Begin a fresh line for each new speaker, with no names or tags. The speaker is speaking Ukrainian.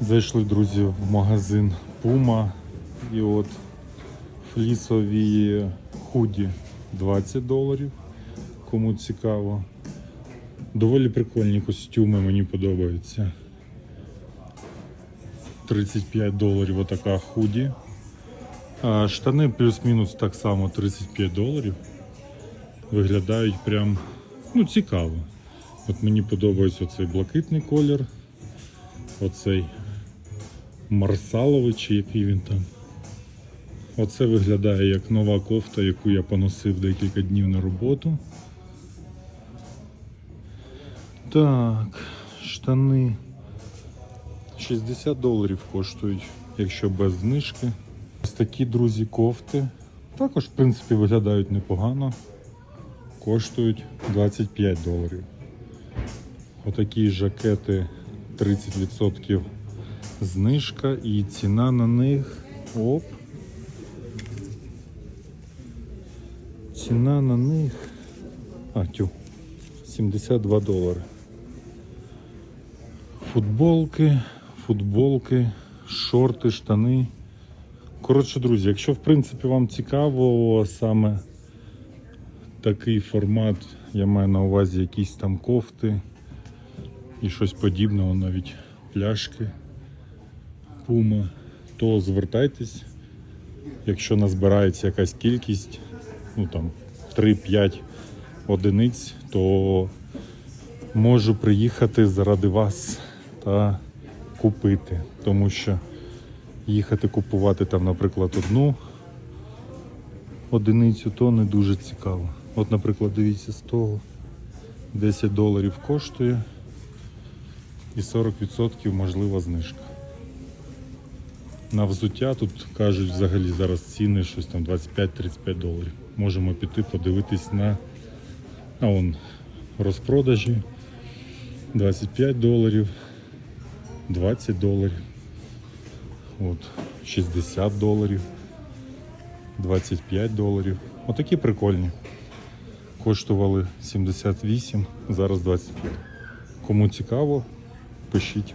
Зайшли, друзі, в магазин Puma. І от флісові худі 20 доларів. Кому цікаво. Доволі прикольні костюми, мені подобаються. 35 доларів отака худі. Штани плюс-мінус так само 35 доларів. Виглядають прям ну, цікаво. От мені подобається оцей блакитний колір. Оцей марсаловий, чи який він там. Оце виглядає як нова кофта, яку я поносив декілька днів на роботу. Так, штани 60 доларів коштують, якщо без знижки. Ось такі, друзі, кофти. Також, в принципі, виглядають непогано. Коштують 25 доларів. Отакі жакети 30% знижка і ціна на них. Оп. Ціна на них. А, тю. 72 долари. Футболки, футболки, шорти, штани. Коротше, друзі, якщо в принципі вам цікаво саме такий формат, я маю на увазі якісь там кофти і щось подібного, навіть пляшки, пума, то звертайтесь, якщо назбирається якась кількість, ну там 3-5 одиниць, то можу приїхати заради вас та купити, тому що їхати купувати там, наприклад, одну одиницю, то не дуже цікаво. От, наприклад, дивіться, з того 10 доларів коштує і 40% можлива знижка. На взуття тут кажуть взагалі зараз ціни щось там 25-35 доларів. Можемо піти подивитись на а он розпродажі 25 доларів, 20 доларів, от 60 доларів, 25 доларів. Отакі прикольні. Коштували 78, зараз 25. Кому цікаво, пишіть.